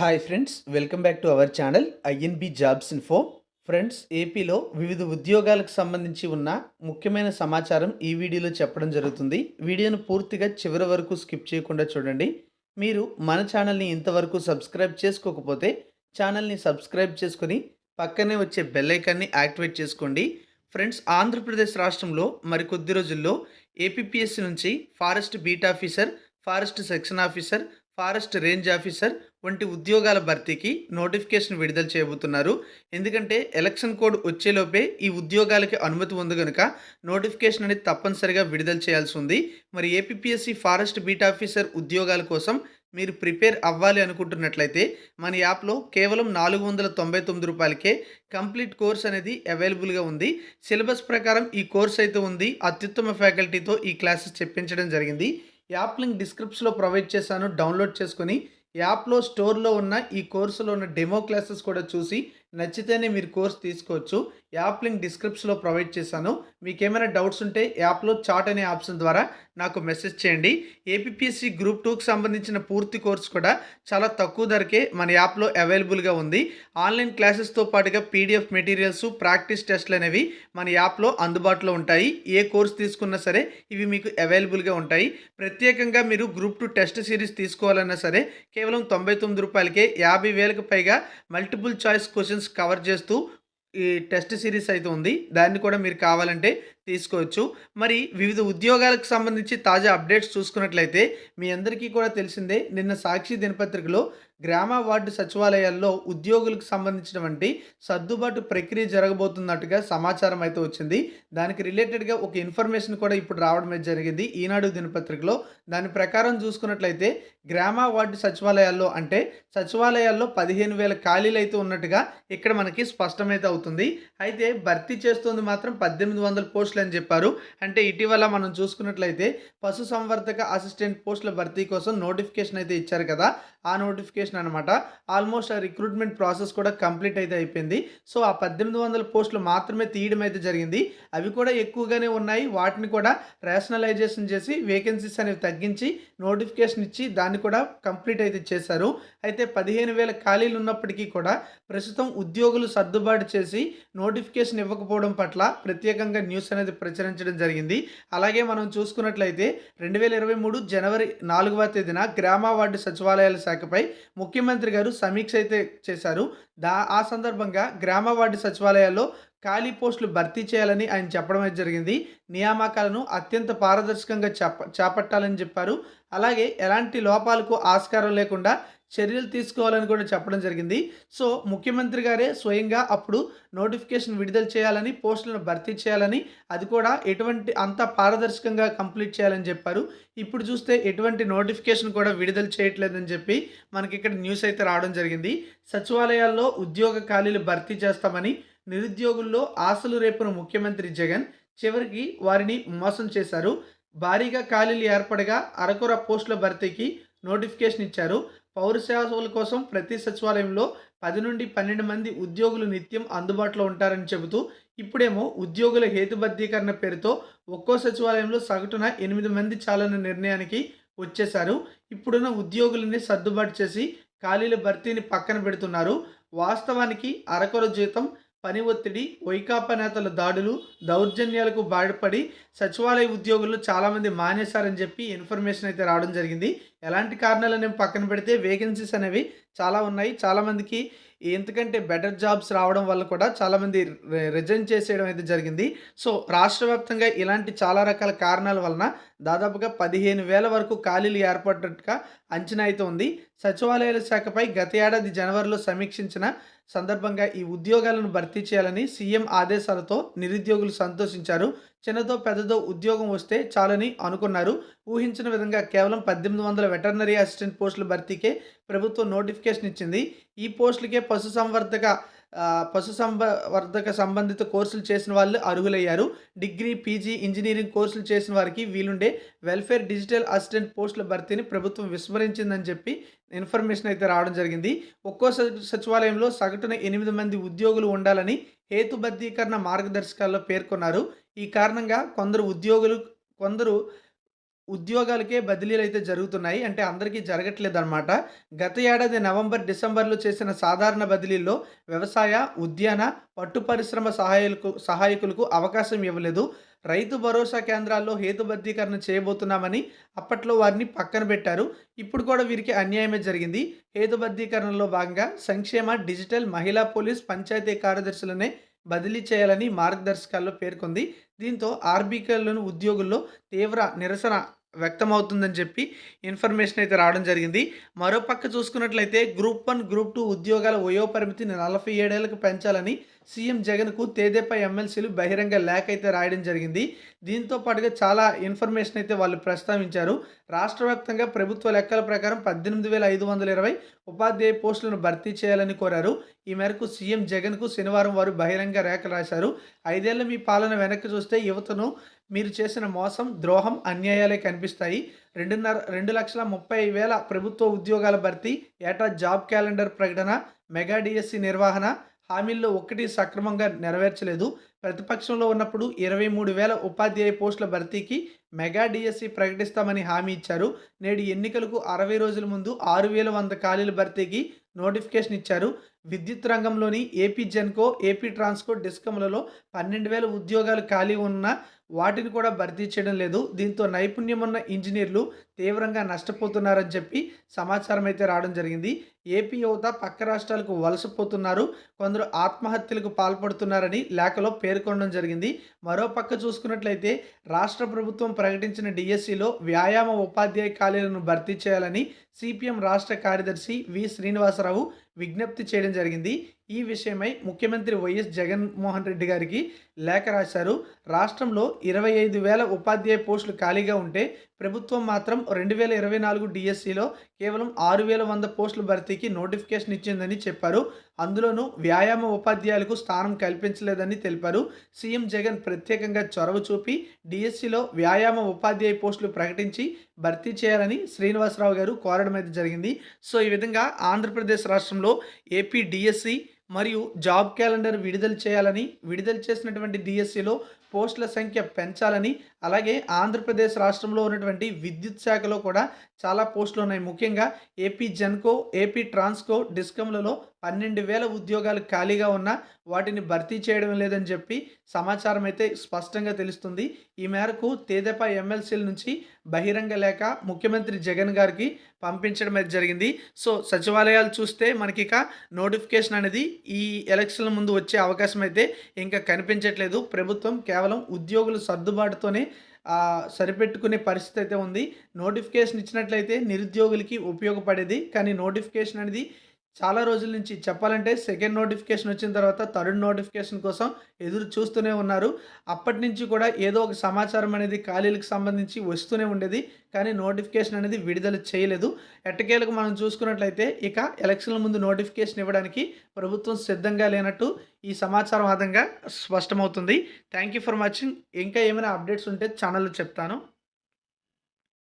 Hi friends welcome back to our channel INB jobs info friends ఏపీలో వివిధ ఉద్యోగాలకు సంబంధించి ఉన్న ముఖ్యమైన సమాచారం ఈ వీడియోలో చెప్పడం జరుగుతుంది. వీడియోను పూర్తిగా చివరి వరకు స్కిప్ చేయకుండా చూడండి. మీరు మన ఛానల్ని ఇంతవరకు సబ్స్క్రైబ్ చేసుకోకపోతే ఛానల్ని సబ్స్క్రైబ్ చేసుకొని పక్కనే వచ్చే బెల్లైకాన్ని యాక్టివేట్ చేసుకోండి. ఫ్రెండ్స్ ఆంధ్రప్రదేశ్ రాష్ట్రంలో మరికొద్ది రోజుల్లో ఏపీపీఎస్సీ నుంచి forest beat officer forest section officer forest range officer వంటి ఉద్యోగాల భర్తీకి నోటిఫికేషన్ విడుదల చేయబోతున్నారు. ఎందుకంటే ఎలక్షన్ కోడ్ వచ్చేలోపే ఈ ఉద్యోగాలకి అనుమతి ఉంది కనుక నోటిఫికేషన్ అనేది తప్పనిసరిగా విడుదల చేయాల్సి ఉంది. మరి ఏపీఎస్సి ఫారెస్ట్ బీట్ ఆఫీసర్ ఉద్యోగాల కోసం మీరు ప్రిపేర్ అవ్వాలి అనుకుంటున్నట్లయితే మన యాప్లో కేవలం నాలుగు వందల తొంభై తొమ్మిది రూపాయలకే కంప్లీట్ కోర్స్ అనేది అవైలబుల్గా ఉంది. సిలబస్ ప్రకారం ఈ కోర్స్ అయితే ఉంది. అత్యుత్తమ ఫ్యాకల్టీతో ఈ క్లాసెస్ చెప్పించడం జరిగింది. యాప్ లింక్ డిస్క్రిప్షన్లో ప్రొవైడ్ చేశాను. డౌన్లోడ్ చేసుకొని యాప్లో స్టోర్లో ఉన్న ఈ కోర్సులో ఉన్న డెమో క్లాసెస్ కూడా చూసి నచ్చితేనే మీరు కోర్స్ తీసుకోవచ్చు. యాప్ లింక్ డిస్క్రిప్షన్లో ప్రొవైడ్ చేశాను. మీకు ఏమైనా డౌట్స్ ఉంటే యాప్లో చాట్ అనే ఆప్షన్ ద్వారా నాకు మెసేజ్ చేయండి. ఏపీఎస్సి గ్రూప్ టూకి సంబంధించిన పూర్తి కోర్స్ కూడా చాలా తక్కువ ధరకే మన యాప్లో అవైలబుల్గా ఉంది. ఆన్లైన్ క్లాసెస్తో పాటుగా పీడిఎఫ్ మెటీరియల్స్ ప్రాక్టీస్ టెస్ట్లు అనేవి మన యాప్లో అందుబాటులో ఉంటాయి. ఏ కోర్స్ తీసుకున్నా సరే ఇవి మీకు అవైలబుల్గా ఉంటాయి. ప్రత్యేకంగా మీరు గ్రూప్ టూ టెస్ట్ సిరీస్ తీసుకోవాలన్నా సరే కేవలం తొంభై తొమ్మిది రూపాయలకే యాభై వేలకు పైగా మల్టిపుల్ చాయిస్ క్వశ్చన్స్ కవర్ చేస్తూ ఈ టెస్ట్ సిరీస్ అయితే ఉంది. దాన్ని కూడా మీరు కావాలంటే తీసుకోవచ్చు. మరి వివిధ ఉద్యోగాలకు సంబంధించి తాజా అప్డేట్స్ చూసుకున్నట్లయితే మీ అందరికీ కూడా తెలిసిందే నిన్న సాక్షి దినపత్రికలో గ్రామ వార్డు సచివాలయాల్లో ఉద్యోగులకు సంబంధించినటువంటి సర్దుబాటు ప్రక్రియ జరగబోతున్నట్టుగా సమాచారం అయితే వచ్చింది. దానికి రిలేటెడ్గా ఒక ఇన్ఫర్మేషన్ కూడా ఇప్పుడు రావడం జరిగింది. ఈనాడు దినపత్రికలో దాని ప్రకారం చూసుకున్నట్లయితే గ్రామ వార్డు సచివాలయాల్లో అంటే సచివాలయాల్లో పదిహేను వేల ఖాళీలు అయితే ఉన్నట్టుగా ఇక్కడ మనకి స్పష్టమైతే అవుతుంది. అయితే భర్తీ చేస్తుంది మాత్రం పద్దెనిమిది వందల పోస్టులు అని చెప్పారు. అంటే ఇటీవల మనం చూసుకున్నట్లయితే పశు సంవర్ధక అసిస్టెంట్ పోస్టుల భర్తీ కోసం నోటిఫికేషన్ అయితే ఇచ్చారు కదా. ఆ నోటిఫికేషన్ అనమాట ఆల్మోస్ట్ ఆ రిక్రూట్మెంట్ ప్రాసెస్ కూడా కంప్లీట్ అయితే అయిపోయింది. సో ఆ పద్దెనిమిది వందల పోస్టులు మాత్రమే తీయడం అయితే జరిగింది. అవి కూడా ఎక్కువగానే ఉన్నాయి. వాటిని కూడా రేషనలైజేషన్ చేసి వేకెన్సీస్ అనేవి తగ్గించి నోటిఫికేషన్ ఇచ్చి దాన్ని కూడా కంప్లీట్ అయితే చేశారు. అయితే పదిహేను వేల ఖాళీలు ఉన్నప్పటికీ కూడా ప్రస్తుతం ఉద్యోగులు సర్దుబాటు చేసి నోటిఫికేషన్ ఇవ్వకపోవడం పట్ల ప్రత్యేకంగా న్యూస్ అనేది ప్రచురించడం జరిగింది. అలాగే మనం చూసుకున్నట్లయితే రెండు వేల ఇరవై మూడు జనవరి నాలుగవ తేదీన గ్రామ వార్డు సచివాలయాల శాఖపై ముఖ్యమంత్రి గారు సమీక్ష అయితే చేశారు. దా ఆ సందర్భంగా గ్రామ వార్డు సచివాలయాల్లో ఖాళీ పోస్టులు భర్తీ చేయాలని ఆయన చెప్పడం అయితే జరిగింది. నియామకాలను అత్యంత పారదర్శకంగా చేప చేపట్టాలని చెప్పారు. అలాగే ఎలాంటి లోపాలకు ఆస్కారం లేకుండా చర్యలు తీసుకోవాలని కూడా చెప్పడం జరిగింది. సో ముఖ్యమంత్రి గారే స్వయంగా అప్పుడు నోటిఫికేషన్ విడుదల చేయాలని పోస్టులను భర్తీ చేయాలని అది కూడా ఎటువంటి అంత పారదర్శకంగా కంప్లీట్ చేయాలని చెప్పారు. ఇప్పుడు చూస్తే ఎటువంటి నోటిఫికేషన్ కూడా విడుదల చేయట్లేదని చెప్పి మనకి ఇక్కడ న్యూస్ అయితే రావడం జరిగింది. సచివాలయాల్లో ఉద్యోగ ఖాళీలు భర్తీ చేస్తామని నిరుద్యోగుల్లో ఆశలు రేపున ముఖ్యమంత్రి జగన్ చివరికి వారిని మోసం చేశారు. భారీగా ఖాళీలు ఏర్పడగా అరకొర పోస్టుల భర్తీకి నోటిఫికేషన్ ఇచ్చారు. పౌర సేవల కోసం ప్రతి సచివాలయంలో పది నుండి పన్నెండు మంది ఉద్యోగులు నిత్యం అందుబాటులో ఉంటారని చెబుతూ ఇప్పుడేమో ఉద్యోగుల హేతుబద్ధీకరణ పేరుతో ఒక్కో సచివాలయంలో సగటున ఎనిమిది మంది చాలన్న నిర్ణయానికి వచ్చేశారు. ఇప్పుడున్న ఉద్యోగులని సర్దుబాటు చేసి ఖాళీల భర్తీని పక్కన పెడుతున్నారు. వాస్తవానికి అరకొర జీతం పని ఒత్తిడి వైకాపా నేతల దాడులు దౌర్జన్యాలకు బాధపడి సచివాలయ ఉద్యోగులు చాలామంది మానేశారని చెప్పి ఇన్ఫర్మేషన్ అయితే రావడం జరిగింది. ఎలాంటి కారణాలను పక్కన పెడితే వేకెన్సీస్ అనేవి చాలా ఉన్నాయి. చాలామందికి ఎందుకంటే బెటర్ జాబ్స్ రావడం వల్ల కూడా చాలామంది రిజైన్ చేసేయడం అయితే జరిగింది. సో రాష్ట్ర వ్యాప్తంగా ఇలాంటి చాలా రకాల కారణాల వలన దాదాపుగా పదిహేను వేల వరకు ఖాళీలు ఏర్పడ్డట్టుగా అంచనా అయితే ఉంది. సచివాలయాల శాఖపై గత ఏడాది జనవరిలో సమీక్షించిన సందర్భంగా ఈ ఉద్యోగాలను భర్తీ చేయాలని సీఎం ఆదేశాలతో నిరుద్యోగులు సంతోషించారు. చిన్నదో పెద్దదో ఉద్యోగం వస్తే చాలని అనుకున్నారు. ఊహించిన విధంగా కేవలం పద్దెనిమిది వందల వెటర్నరీ అసిస్టెంట్ పోస్టుల భర్తీకే ప్రభుత్వం నోటిఫికేషన్ ఇచ్చింది. ఈ పోస్టులకే పశుసంవర్ధక పశు సంవర్ధక సంబంధిత కోర్సులు చేసిన వాళ్ళు అర్హులయ్యారు. డిగ్రీ పీజీ ఇంజనీరింగ్ కోర్సులు చేసిన వారికి వీలుండే వెల్ఫేర్ డిజిటల్ అసిస్టెంట్ పోస్టుల భర్తీని ప్రభుత్వం విస్మరించిందని చెప్పి ఇన్ఫర్మేషన్ అయితే రావడం జరిగింది. ఒక్కో సచివాలయంలో సగటున ఎనిమిది మంది ఉద్యోగులు ఉండాలని హేతుబద్ధీకరణ మార్గదర్శకాల్లో పేర్కొన్నారు. ఈ కారణంగా కొందరు ఉద్యోగులు కొందరు ఉద్యోగాలకే బదిలీలు అయితే జరుగుతున్నాయి. అంటే అందరికీ జరగట్లేదనమాట గత ఏడాది నవంబర్ డిసెంబర్లో చేసిన సాధారణ బదిలీల్లో వ్యవసాయ ఉద్యాన పట్టు పరిశ్రమ సహాయకులకు సహాయకులకు అవకాశం ఇవ్వలేదు. రైతు భరోసా కేంద్రాల్లో హేతుబద్ధీకరణ చేయబోతున్నామని అప్పట్లో వారిని పక్కన పెట్టారు. ఇప్పుడు కూడా వీరికి అన్యాయమే జరిగింది. హేతుబద్ధీకరణలో భాగంగా సంక్షేమ డిజిటల్ మహిళా పోలీస్ పంచాయతీ కార్యదర్శులనే బదిలీ చేయాలని మార్గదర్శకాల్లో పేర్కొంది. దీంతో ఆర్బీకేలోని ఉద్యోగుల్లో తీవ్ర నిరసన వ్యక్తమవుతుందని చెప్పి ఇన్ఫర్మేషన్ అయితే రావడం జరిగింది. మరోపక్క చూసుకున్నట్లయితే గ్రూప్ వన్ గ్రూప్ టూ ఉద్యోగాల వయోపరిమితిని నలభై ఏడేళ్ళకు పెంచాలని సీఎం జగన్కు తేదేపై ఎమ్మెల్సీలు బహిరంగ లేఖ అయితే రాయడం జరిగింది. దీంతో పాటుగా చాలా ఇన్ఫర్మేషన్ అయితే వాళ్ళు ప్రస్తావించారు. రాష్ట్ర వ్యాప్తంగా ప్రభుత్వ లెక్కల ప్రకారం పద్దెనిమిది వేల ఐదు వందల ఇరవై ఉపాధ్యాయ పోస్టులను భర్తీ చేయాలని కోరారు. ఈ మేరకు సీఎం జగన్కు శనివారం వారు బహిరంగ లేఖ రాశారు. ఐదేళ్ళ మీ పాలన వెనక్కి చూస్తే యువతను మీరు చేసిన మోసం ద్రోహం అన్యాయాలే కనిపిస్తాయి. రెండున్నర రెండు లక్షల ముప్పై వేల ప్రభుత్వ ఉద్యోగాల భర్తీ ఏటా జాబ్ క్యాలెండర్ ప్రకటన మెగా డిఎస్సి నిర్వహణ హామీల్లో ఒక్కటి సక్రమంగా నెరవేర్చలేదు. ప్రతిపక్షంలో ఉన్నప్పుడు ఇరవై మూడు వేల ఉపాధ్యాయ పోస్టుల భర్తీకి మెగా డిఎస్సి ప్రకటిస్తామని హామీ ఇచ్చారు. నేడు ఎన్నికలకు అరవై రోజుల ముందు ఆరు వేల వంద ఖాళీల భర్తీకి నోటిఫికేషన్ ఇచ్చారు. విద్యుత్ రంగంలోని ఏపీ జెన్కో ఏపీ ట్రాన్స్కో డిస్కమ్లలో పన్నెండు వేల ఉద్యోగాలు ఖాళీ ఉన్న వాటిని కూడా భర్తీ చేయడం లేదు. దీంతో నైపుణ్యం ఉన్న ఇంజనీర్లు తీవ్రంగా నష్టపోతున్నారని చెప్పి సమాచారం అయితే రావడం జరిగింది. ఏపీ యువత పక్క రాష్ట్రాలకు వలసపోతున్నారు. కొందరు ఆత్మహత్యలకు పాల్పడుతున్నారని లేఖలో పేర్కొనడం జరిగింది. మరోపక్క చూసుకున్నట్లయితే రాష్ట్ర ప్రభుత్వం ప్రకటించిన డిఎస్సిలో వ్యాయామ ఉపాధ్యాయ ఖాళీలను భర్తీ చేయాలని సిపిఎం రాష్ట్ర కార్యదర్శి వి శ్రీనివాసరావు విజ్ఞప్తి చేయడం జరిగింది. ఈ విషయమై ముఖ్యమంత్రి వైఎస్ జగన్మోహన్ రెడ్డి గారికి లేఖ రాశారు. రాష్ట్రంలో ఇరవై ఐదు వేల ఉపాధ్యాయ పోస్టులు ఖాళీగా ఉంటే ప్రభుత్వం మాత్రం రెండు వేల ఇరవై నాలుగు డిఎస్సిలో కేవలం ఆరు వేల వంద పోస్టుల భర్తీకి నోటిఫికేషన్ ఇచ్చిందని చెప్పారు. అందులోనూ వ్యాయామ ఉపాధ్యాయులకు స్థానం కల్పించలేదని తెలిపారు. సీఎం జగన్ ప్రత్యేకంగా చొరవ చూపి డిఎస్సిలో వ్యాయామ ఉపాధ్యాయ పోస్టులు ప్రకటించి భర్తీ చేయాలని శ్రీనివాసరావు గారు కోరడం అయితే జరిగింది. సో ఈ విధంగా ఆంధ్రప్రదేశ్ రాష్ట్రంలో ఏపీ డిఎస్సి మరియు జాబ్ క్యాలెండర్ విడుదల చేయాలని విడుదల చేసినటువంటి డిఎస్సిలో పోస్టుల సంఖ్య పెంచాలని అలాగే ఆంధ్రప్రదేశ్ రాష్ట్రంలో ఉన్నటువంటి విద్యుత్ శాఖలో కూడా చాలా పోస్టులు ఉన్నాయి. ముఖ్యంగా ఏపీ జెన్కో ఏపీ ట్రాన్స్కో డిస్కంలలో పన్నెండు వేల ఉద్యోగాలు ఖాళీగా ఉన్న వాటిని భర్తీ చేయడం లేదని చెప్పి సమాచారం అయితే స్పష్టంగా తెలుస్తుంది. ఈ మేరకు తేదెప ఎమ్మెల్సీల నుంచి బహిరంగ లేఖ ముఖ్యమంత్రి జగన్ గారికి పంపించడం అయితే జరిగింది. సో సచివాలయాలు చూస్తే మనకి ఇక నోటిఫికేషన్ అనేది ఈ ఎలక్షన్ల ముందు వచ్చే అవకాశం అయితే ఇంకా కనిపించట్లేదు. ప్రభుత్వం కేవలం ఉద్యోగుల సర్దుబాటుతోనే సరిపెట్టుకునే పరిస్థితి అయితే ఉంది. నోటిఫికేషన్ ఇచ్చినట్లయితే నిరుద్యోగులకి ఉపయోగపడేది. కానీ నోటిఫికేషన్ అనేది చాలా రోజుల నుంచి చెప్పాలంటే సెకండ్ నోటిఫికేషన్ వచ్చిన తర్వాత థర్డ్ నోటిఫికేషన్ కోసం ఎదురు చూస్తూనే ఉన్నారు. అప్పటి నుంచి కూడా ఏదో ఒక సమాచారం అనేది ఖాళీలకు సంబంధించి వస్తూనే ఉండేది కానీ నోటిఫికేషన్ అనేది విడుదల చేయలేదు. ఎట్టకేలకు మనం చూసుకున్నట్లయితే ఇక ఎలక్షన్ల ముందు నోటిఫికేషన్ ఇవ్వడానికి ప్రభుత్వం సిద్ధంగా లేనట్టు ఈ సమాచారం ఆధారంగా స్పష్టమవుతుంది. థ్యాంక్ యూ ఫర్ వాచింగ్ ఇంకా ఏమైనా అప్డేట్స్ ఉంటే ఛానల్లో చెప్తాను.